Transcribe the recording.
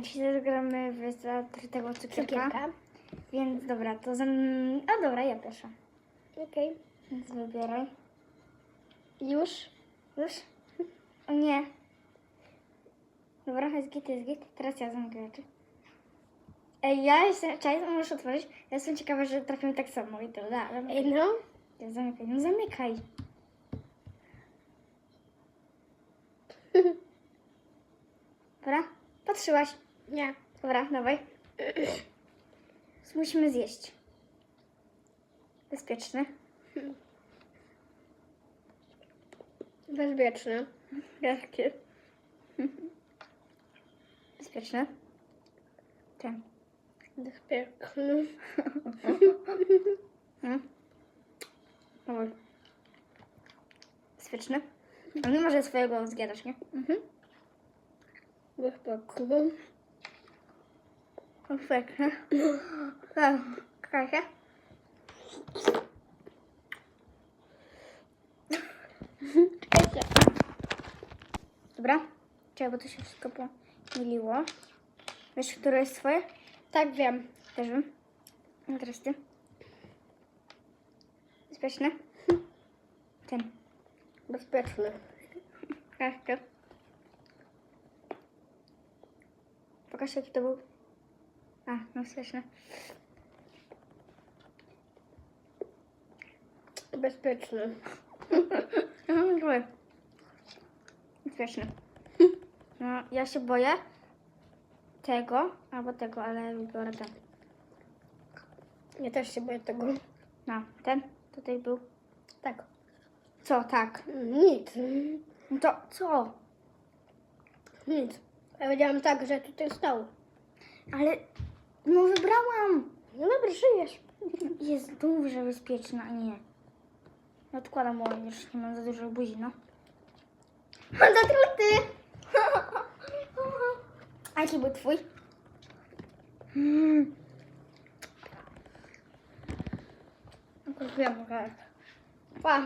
dzisiaj zagramy w zatrytego cukierka. Cukierka. Więc dobra, to za... A dobra, ja pierwsza. Okej. Więc wybieraj. Już? Już? O nie. Dobra, jest git, jest git. Teraz ja zamykam oczy. Ej, ja jestem... Czekaj, możesz otworzyć? Ja jestem ciekawa, że trafimy tak samo i to da. Ej, no. Ja Zamykaj, no zamykaj. Dobra, patrzyłaś. Nie. Dobra, dawaj. Musimy zjeść. Bezpieczny. Bezpieczne. Jakie? Bezpieczny. Ten. Bezpieczne. Hmm? Dawaj. Bezpieczny. A nie może swojego zjadać, nie? Mhm. Bezpieczny. Tak, Kasia? Czekajcie. Dobra. Bo to się wszystko pomyliło. Wiesz, które jest twoje? Tak wiem. Też wiem. A teraz ty. Bezpieczny. Ten. Bezpieczne. Kasia. Pokaż jaki to był. A, no bezpieczny. Mhm, Dziękuję. Bezpieczny. No, ja się boję tego, albo tego, ale wybiorę ten. Ja też się boję tego. No, ten tutaj był. Tak. Co, tak? Nic. No to co? Nic. Ja powiedziałam tak, że tutaj stał. Ale, no wybrałam. No dobrze, żyjesz. Jest dobrze bezpieczna, a nie. Odkładam, bo już nie mam za dużo buzi, no. Mam zatruty! A jaki był twój? Mm. Wiem, że... Pa.